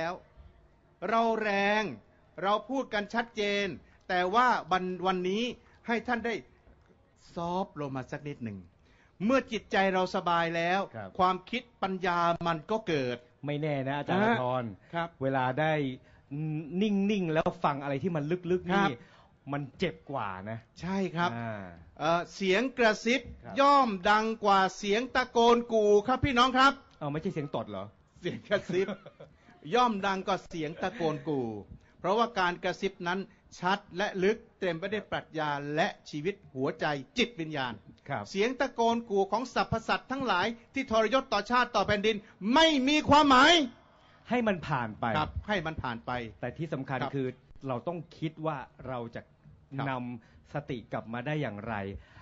แล้ว เราแรงเราพูดกันชัดเจน แต่ว่าวันวันนี้ให้ท่านได้ซอฟต์ลงมาสักนิดหนึ่ง เมื่อจิตใจเราสบายแล้ว ครับ ความคิดปัญญามันก็เกิด ไม่แน่นะอาจารย์ฮะธรครับเวลาได้นิ่งๆ แล้วฟังอะไรที่มันลึกๆครันี่บมันเจ็บกว่านะใช่ครับ อ่า เอ่อเสียงกระซิบครับ ย่อมดังกว่าเสียงตะโกนกูครับพี่น้องครับ เอาไม่ใช่เสียงตดเหรอ เสียงกระซิบ ย่อมดังกว่าเสียงตะโกนกู เพราะว่าการกระซิบนั้นชัดและลึกเต็มไปด้วยปรัชญาและชีวิตหัวใจจิตวิญญาณ ครับ เสียงตะโกนกูของสรรพสัตว์ทั้งหลายที่ทรยศต่อชาติต่อแผ่นดิน ไม่มีความหมายให้มันผ่านไป ครับ ให้มันผ่านไป แต่ที่สำคัญครับคือเราต้องคิดว่าเราจะครับนำสติกลับมาได้อย่างไร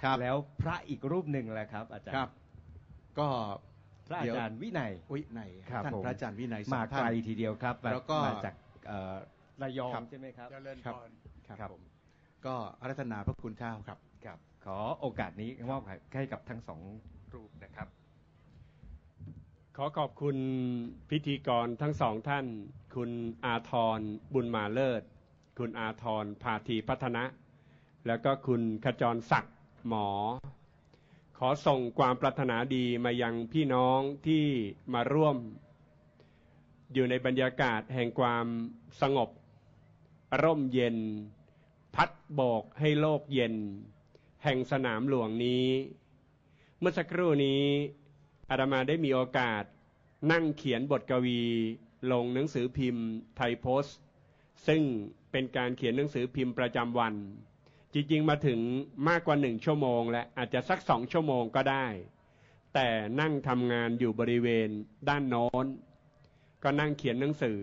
ครับ แล้วพระอีกรูปหนึ่งแหละครับ อาจารย์ครับก็ พระอาจารย์วินัยวินัยครับท่านผมพระอาจารย์วินัยสมาองไกท่านลทีเดียวครับแล้วก็มาจากเอ่อระยองครับใช่ไหมครับเจริญครับพรครับผมก็อารัธนาพระคุณเจ้าครับครับ ขอโอกาสนี้มอบให้กับทั้งสองรูปนะครับ ขอขอบคุณพิธีกรทั้งสองท่าน คุณอาทรบุญมาเลิศ คุณอาทรพาธีพัฒนะ แล้วก็คุณขจรศักดิ์หมอ ขอส่งความปรารถนาดีมายังพี่น้องที่มาร่วม อยู่ในบรรยากาศแห่งความสงบ ร่มเย็น พัดโบกให้โลกเย็น แห่งสนามหลวงนี้ เมื่อสักครู่นี้อาตมาได้มีโอกาสนั่งเขียนบทกวี ลงหนังสือพิมพ์ไทยโพสต์ ซึ่งเป็นการเขียนหนังสือพิมพ์ประจำวัน จริงๆมาถึงมากกว่าหนึ่งชั่วโมง และอาจจะสักสองชั่วโมงก็ได้ แต่นั่งทำงานอยู่บริเวณด้านโน้น ก็นั่งเขียนหนังสือ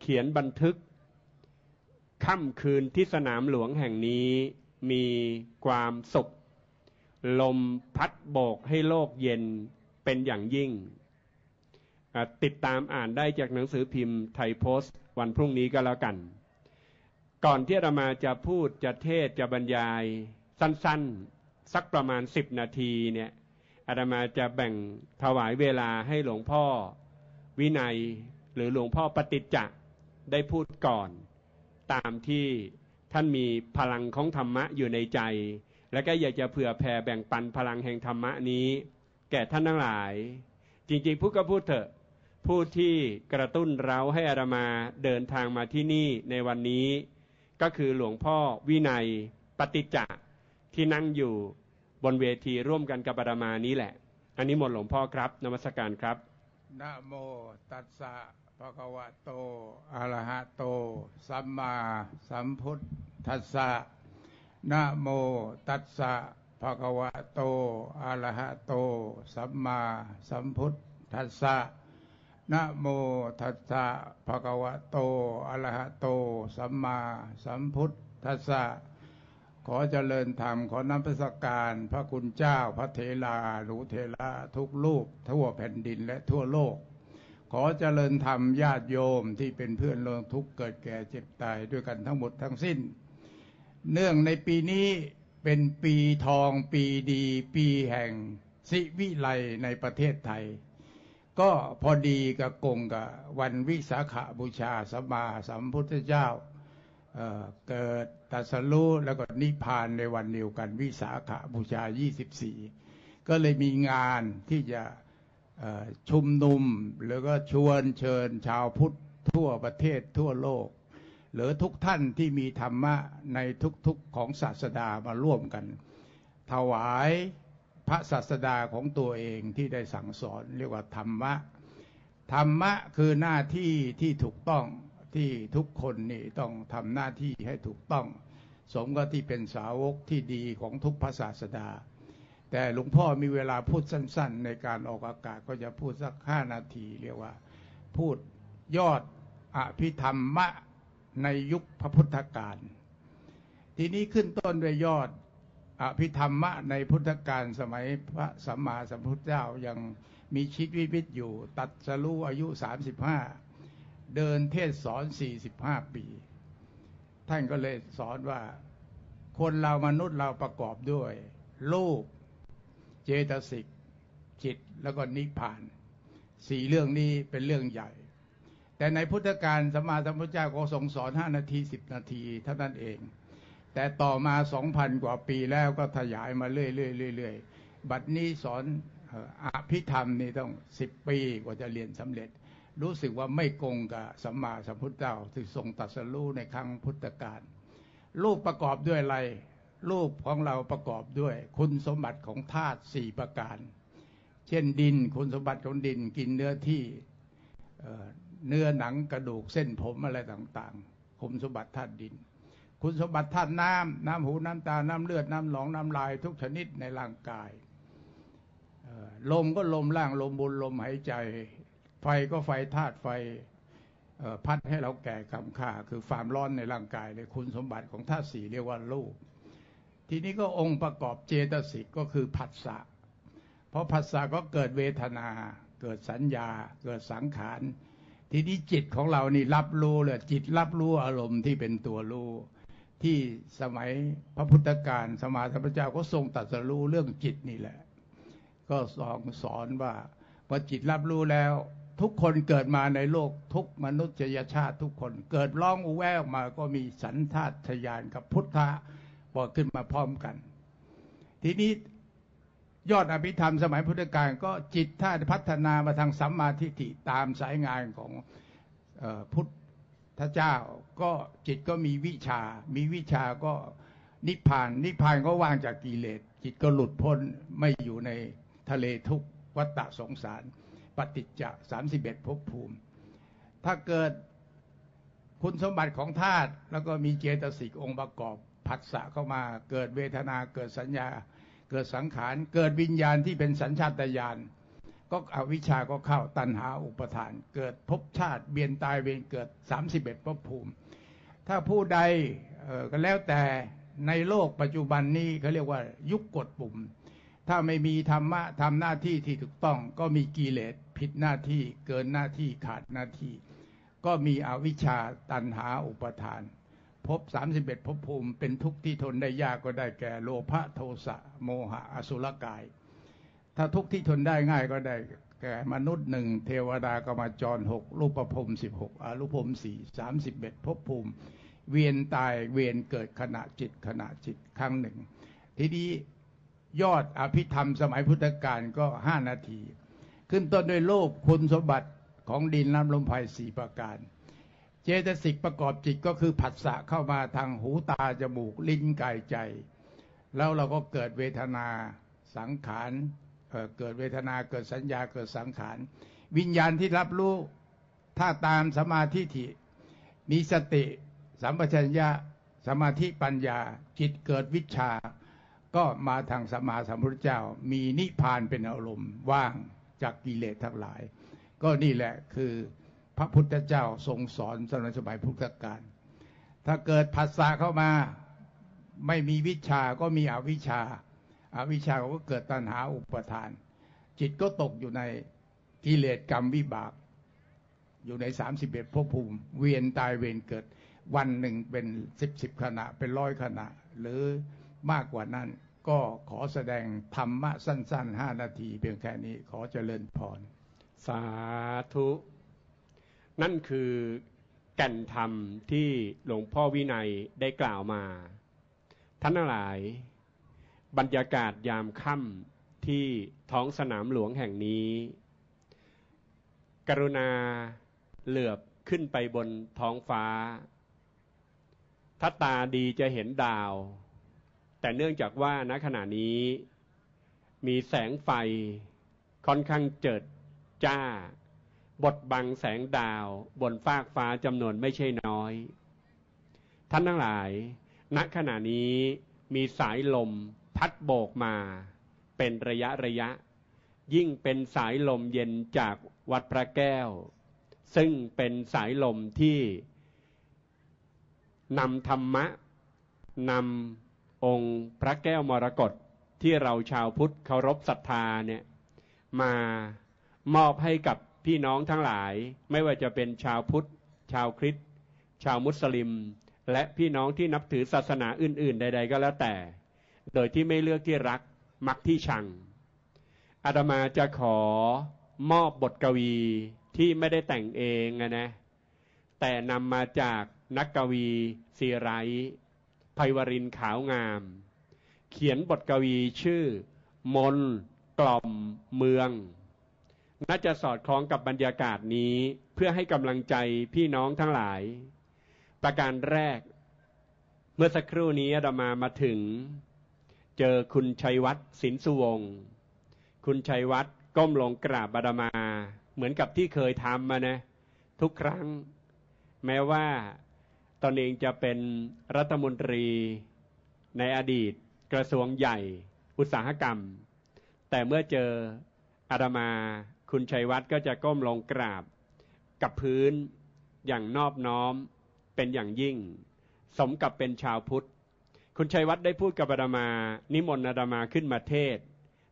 เขียนบันทึกค่ำคืนที่สนามหลวงแห่งนี้มีความสุข ลมพัดโบกให้โลกเย็นเป็นอย่างยิ่ง ติดตามอ่านได้จากหนังสือพิมพ์ไทยโพสต์ วันพรุ่งนี้ก็แล้วกัน ก่อนที่อาตมาจะพูดจะเทศจะบรรยายสั้นๆ สักประมาณสิบนาทีเนี่ยอาตมาจะแบ่งถวายเวลาให้หลวงพ่อวินัยหรือหลวงพ่อปฏิจจะได้พูดก่อน ตามที่ท่านมีพลังของธรรมะอยู่ในใจ แล้วก็อยากจะเผื่อแผ่แบ่งปันพลังแห่งธรรมะนี้ แก่ท่านทั้งหลาย จริงๆพูดก็พูดเถอะผู้ที่กระตุ้นเราให้อาตมาเดินทางมาที่นี่ในวันนี้ ก็คือหลวงพ่อวินัยปฏิจจะที่นั่งอยู่บนเวทีร่วมกันกับอาตมานี้แหละ อันนี้หมดหลวงพ่อครับนมัสการครับนะโมตัสสะภะคะวะโตอะระหะโต สัมมาสัมพุทธัสสะนะโมตัสสะภะคะวะโตอะระหะโต สัมมาสัมพุทธัสสะ นะโมตัสสะภะคะวะโตอะระหะโต สัมมาสัมพุทธัสสะขอเจริญธรรมขอนำประสการพระคุณเจ้าพระเทลาหรูเทระทุกรูปทั่วแผ่นดินและทั่วโลก ขอเจริญธรรมญาติโยมที่เป็นเพื่อนเรื่องทุกเกิดแก่เจ็บตายด้วยกันทั้งหมดทั้งสิ้น เนื่องในปีนี้เป็นปีทองปีดี ปีแห่งสิวิไลในประเทศไทย ก็พอดีกับกงกับวันวิสาขบูชาสัมมาสัมพุทธเจ้าเเกิดตัสรู้แล้วก็นิพพานในวันเดียวกันวิสาขบูชา 24 ก็เลยมีงานที่จะชุมนุมแล้วก็ชวนเชิญชาวพุทธทั่วประเทศทั่วโลก หรือทุกท่านที่มีธรรมะในทุกๆของศาสดามาร่วมกัน ถวาย พระศาสดาของตัวเองที่ได้สั่งสอน เรียกว่าธรรมะ ธรรมะคือหน้าที่ที่ถูกต้องที่ทุกคนนี่ต้องทำหน้าที่ให้ถูกต้อง สมกับที่เป็นสาวกที่ดีของทุกพระศาสดา แต่หลวงพ่อมีเวลาพูดสั้น ๆ ในการออกอากาศก็จะพูดสักห้านาทีเรียกว่า พูดยอดอภิธรรมะในยุคพระพุทธกาลทีนี้ขึ้นต้นด้วยยอด อภิธรรมะในพุทธกาลสมัยพระสัมมาสัมพุทธเจ้ายังมีชีวิตวิตอยู่ ตัดสรู้อายุ 35 เดินเทศสอน 45 ปี ท่านก็เลยสอนว่าคนเรามนุษย์เราประกอบด้วยรูปเจตสิก จิตแล้วก็นิพพานสี่เรื่องนี้เป็นเรื่องใหญ่ แต่ในพุทธการสมมาสัมพุทธเจ้าก็ทรงสอนห้านาทีสิบนาทีเท่านั้นเอง แต่ต่อมาสองพันกว่าปีแล้วก็ขยายมาเรื่อยๆๆบัดนี้สอนอภิธรรมนี่ต้องสิบปีกว่าจะเรียนสำเร็จ รู้สึกว่าไม่กงกับสัมมาสัมพุทธเจ้าที่ทรงตรัสรู้ในครั้งพุทธกาลรูปประกอบด้วยอะไร รูปของเราประกอบด้วย คุณสมบัติของธาตุสี่ประการ เช่นดินคุณสมบัติของดินกินเนื้อที่เเนื้อหนังกระดูกเส้นผมอะไรต่างๆ คุณสมบัติธาตุดิน คุณสมบัติธาตุน้ำน้ำหูน้ำตา น้ำเลือด น้ำหนอง น้ำลาย ทุกชนิดในร่างกายลมก็ลมล่างลมบนลมหายใจ ไฟก็ไฟธาตุไฟพัดให้เราแก่กำค่าคือความร้อนในร่างกายเลยคุณสมบัติของธาตุสี่เรียกว่ารูป ทีนี้ก็องค์ประกอบเจตสิกก็คือผัสสะเพราะผัสสะก็เกิดเวทนา เกิดสัญญา เกิดสังขาร ทีนี้จิตของเรานี่รับรู้เลยจิตรับรู้อารมณ์ที่เป็นตัวรู้ ที่สมัยพระพุทธการสมมาสัมพุทธเจ้าก็ทรงตรัสรู้เรื่องจิตนี่แหละ ก็สอนสอนว่าพอจิตรับรู้แล้ว ทุกคนเกิดมาในโลกทุกมนุษยชาติทุกคนเกิดร้องอุแววมาก็มีสันทาตยานกับพุทธะบอกขึ้นมาพร้อมกัน ทีนี้ยอดอภิธรรมสมัยพุทธกาลก็จิตถ้าพัฒนามาทางสัมมาทิฏฐิตามสายงานของเออ พุทธเจ้าก็จิตก็มีวิชา มีวิชาก็นิพพาน นิพพานก็ว่างจากกิเลส จิตก็หลุดพ้นไม่อยู่ในทะเลทุกวัฏฏะสงสาร ปฏิจจะสามสิบเอ็ดภพภูมิ ถ้าเกิดคุณสมบัติของธาตุแล้วก็มีเจตสิกองค์ประกอบผัสสะเข้ามา เกิดเวทนาเกิดสัญญา เกิดสังขาร เกิดวิญญาณที่เป็นสัญชาตญาณ ก็อวิชาก็เข้าตัณหาอุปทาน เกิดภพชาติเบียนตายเวียนเกิด31ภพภูมิ ถ้าผู้ใดก็แล้วแต่ในโลกปัจจุบันนี้เขาเรียกว่ายุคกดปุ่ม ถ้าไม่มีธรรมะทำหน้าที่ที่ถูกต้อง ก็มีกิเลสผิดหน้าที่เกินหน้าที่ขาดหน้าที่ ก็มีอวิชชาตัณหาอุปทานภพ31ภพภูมิเป็นทุกข์ที่ทนได้ยากก็ได้แก่โลภะโทสะโมหะอสุรกาย ถ้าทุกที่ทนได้ง่ายก็ได้ แก่มนุษย์หนึ่งเทวดากรรมจรหกรูปภพสิบหกอรูปภพสี่สามสิบเอ็ดภพภูมิ เวียนตายเวียนเกิดขณะจิตขณะจิตครั้งหนึ่ง ทีนี้ยอดอภิธรรมสมัยพุทธกาลก็ห้านาที ขึ้นต้นด้วยโลกคุณสมบัติของดินน้ำลมไฟสี่ประการ เจตสิกประกอบจิตก็คือผัสสะเข้ามาทางหูตาจมูกลิ้นกายใจ แล้วเราก็เกิดเวทนาสังขาร เกิดเวทนาเกิดสัญญาเกิดสังขาร วิญญาณที่รับรู้ถ้าตามสมาธิฐิมีสติสัมปชัญญะสมาธิปัญญาจิตเกิดวิชา ก็มาทางสมาสัมพุทธเจ้า มีนิพพานเป็นอารมณ์ว่างจากกิเลสทั้งหลาย ก็นี่แหละคือพระพุทธเจ้าทรงสอนสมัยสมัยพุทธกาลถ้าเกิดผัสสะเข้ามาไม่มีวิชาก็มีอวิชา อาวิชชาก็เกิดตัณหาอุปทาน จิตก็ตกอยู่ในกิเลสกรรมวิบาก อยู่ในสามสิบเอ็ดภพภูมิ เวียนตายเวียนเกิด วันหนึ่งเป็นสิบสิบขณะ เป็นร้อยขณะ หรือมากกว่านั้น ก็ขอแสดงธรรมะสั้นๆห้านาทีเพียงแค่นี้ขอเจริญพร สาธุ นั่นคือแก่นธรรมที่หลวงพ่อวินัยได้กล่าวมา ท่านหลาย บรรยากาศยามค่ำที่ท้องสนามหลวงแห่งนี้ กรุณาเหลือบขึ้นไปบนท้องฟ้า ถ้าตาดีจะเห็นดาว แต่เนื่องจากว่าณขณะนี้ มีแสงไฟค่อนข้างเจิดจ้า บดบังแสงดาวบนฟากฟ้าจำนวนไม่ใช่น้อย ท่านทั้งหลาย ณขณะนี้มีสายลม พัดโบกมาเป็นระยะระยะ ยิ่งเป็นสายลมเย็นจากวัดพระแก้ว ซึ่งเป็นสายลมที่นำธรรมะนำองค์พระแก้วมรกตที่เราชาวพุทธเคารพศรัทธาเนี่ยมามอบให้กับพี่น้องทั้งหลาย ไม่ว่าจะเป็นชาวพุทธ ชาวคริสต์ชาวมุสลิม และพี่น้องที่นับถือศาสนาอื่น ๆ ใด ๆ ก็แล้วแต่ โดยที่ไม่เลือกที่รักมักที่ชัง อาตมาจะขอมอบบทกวีที่ไม่ได้แต่งเองนะ แต่นำมาจากนักกวีซีไรต์ไพวรินขาวงาม เขียนบทกวีชื่อ มนกล่อมเมือง น่าจะสอดคล้องกับบรรยากาศนี้เพื่อให้กำลังใจพี่น้องทั้งหลาย ประการแรก เมื่อสักครู่นี้อาตมามาถึง เจอคุณชัยวัฒน์สินสุวงศ์คุณชัยวัฒน์ก้มลงกราบอาตมา เหมือนกับที่เคยทำมานะ ทุกครั้ง แม้ว่าตนเองจะเป็นรัฐมนตรีในอดีตกระทรวงใหญ่ อุตสาหกรรม แต่เมื่อเจออาตมา คุณชัยวัฒน์ก็จะก้มลงกราบ กับพื้นอย่างนอบน้อมเป็นอย่างยิ่ง สมกับเป็นชาวพุทธ คุณชัยวัฒน์ได้พูดกับอาตมา นิมนต์อาตมาขึ้นมาเทศ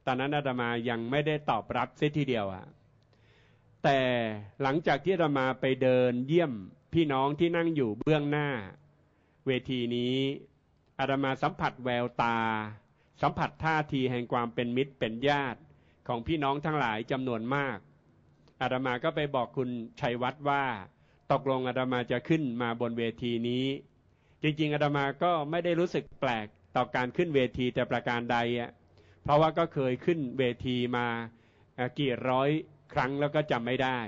ตอนนั้นอาตมายังไม่ได้ตอบรับเสียทีเดียวอะแต่หลังจากที่อาตมาไปเดินเยี่ยมพี่น้องที่นั่งอยู่เบื้องหน้า เวทีนี้อาตมาสัมผัสแววตา สัมผัสท่าทีแห่งความเป็นมิตรเป็นญาติของพี่น้องทั้งหลายจำนวนมาก อาตมาก็ไปบอกคุณชัยวัฒน์ว่า ตกลงอาตมาจะขึ้นมาบนเวทีนี้ จริงๆอาตมาก็ไม่ได้รู้สึกแปลกต่อการขึ้นเวทีแต่ประการใดอะเพราะว่าก็เคยขึ้นเวทีมาเอ่อกี่ร้อยครั้งแล้วก็จำไม่ได้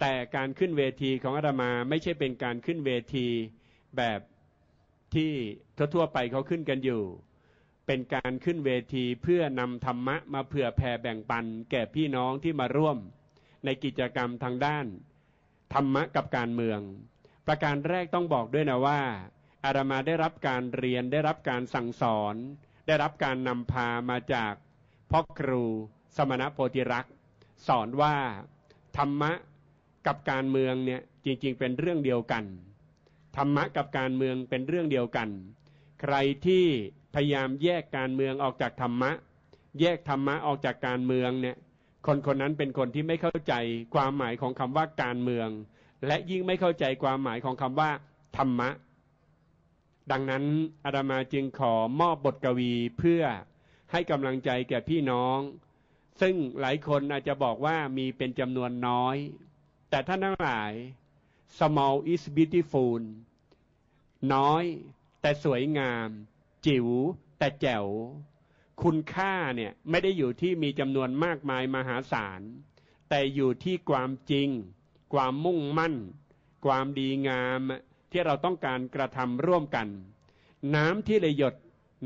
แต่การขึ้นเวทีของอาตมาไม่ใช่เป็นการขึ้นเวทีแบบที่ทั่วๆไปเขาขึ้นกันอยู่ เป็นการขึ้นเวทีเพื่อนำธรรมะมาเผื่อแผ่แบ่งปัน แก่พี่น้องที่มาร่วม ในกิจกรรมทางด้าน ธรรมะกับการเมือง ประการแรกต้องบอกด้วยนะว่า อาตมาได้รับการเรียนได้รับการสั่งสอน ได้รับการนำพามาจากพ่อครูสมณโพธิรักษ์สอนว่าธรรมะกับการเมืองเนี่ยจริง ๆ เป็นเรื่องเดียวกันธรรมะกับการเมืองเป็นเรื่องเดียวกัน ใครที่พยายามแยกการเมืองออกจากธรรมะ แยกธรรมะออกจากการเมืองเนี่ยคนคนนั้นเป็นคนที่ไม่เข้าใจความหมายของคำว่าการเมือง และยิ่งไม่เข้าใจความหมายของคำว่าธรรมะ ดังนั้นอาตมาจึงขอมอบบทกวีเพื่อให้กำลังใจแก่พี่น้อง ซึ่งหลายคนอาจจะบอกว่ามีเป็นจำนวนน้อย แต่ท่านทั้งหลาย small is beautiful น้อย แต่สวยงาม จิ๋วแต่แจ๋ว คุณค่าเนี่ยไม่ได้อยู่ที่มีจำนวนมากมายมหาศาล แต่อยู่ที่ความจริง ความมุ่งมั่น ความดีงาม ที่เราต้องการกระทำร่วมกัน น้ำที่ละหยด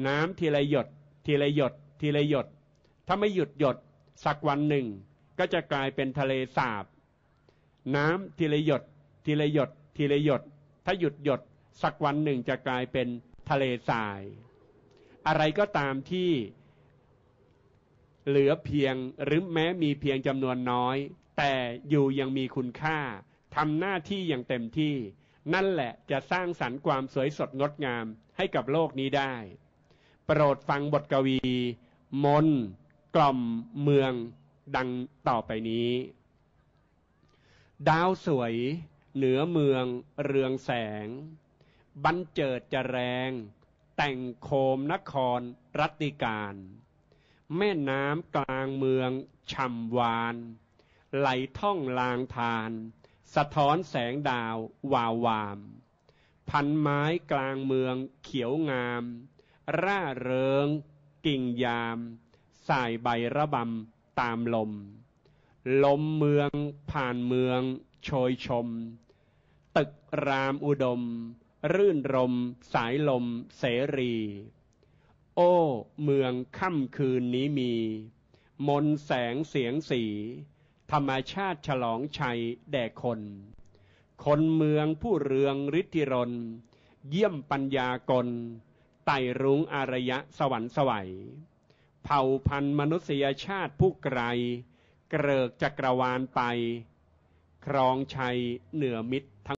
น้ำทีละหยด ทีละหยด ทีละหยด ถ้าไม่หยุดหยด สักวันหนึ่ง ก็จะกลายเป็นทะเลสาบ น้ำทีละหยด ทีละหยด ทีละหยด ถ้าหยุดหยด สักวันหนึ่งจะกลายเป็นทะเลทราย อะไรก็ตามที่เหลือเพียงหรือแม้มีเพียงจำนวนน้อย แต่อยู่ยังมีคุณค่าทำหน้าที่อย่างเต็มที่ นั่นแหละจะสร้างสรรค์ความสวยสดงดงามให้กับโลกนี้ได้ โปรดฟังบทกวี มน กล่อมเมืองดังต่อไปนี้ ดาวสวย เหนือเมืองเรืองแสง บันเจิดจะแรง แต่งโคมนครรัตติการ แม่น้ำกลางเมืองช่ำวาน ไหลท่องลางทาน สะท้อนแสงดาว วาววาม พันไม้กลางเมืองเขียวงาม ร่าเริง กิ่งยามสายใบระบำตามลม ลมเมืองผ่านเมือง โชยชม ตึกรามอุดม รื่นรม สายลม เสรี โอ้ เมืองค่ำคืนนี้มี มนแสงเสียงสี ธรรมชาติฉลองชัยแด่คน คนเมืองผู้เรืองฤทธิรน เยี่ยมปัญญากล ไต่รุ้งอารยะสวรรค์สวัย เผ่าพันธุ์มนุษยชาติผู้ไกล เกริกจักรวาลไป ครองชัยเหนือมิตรทั้ง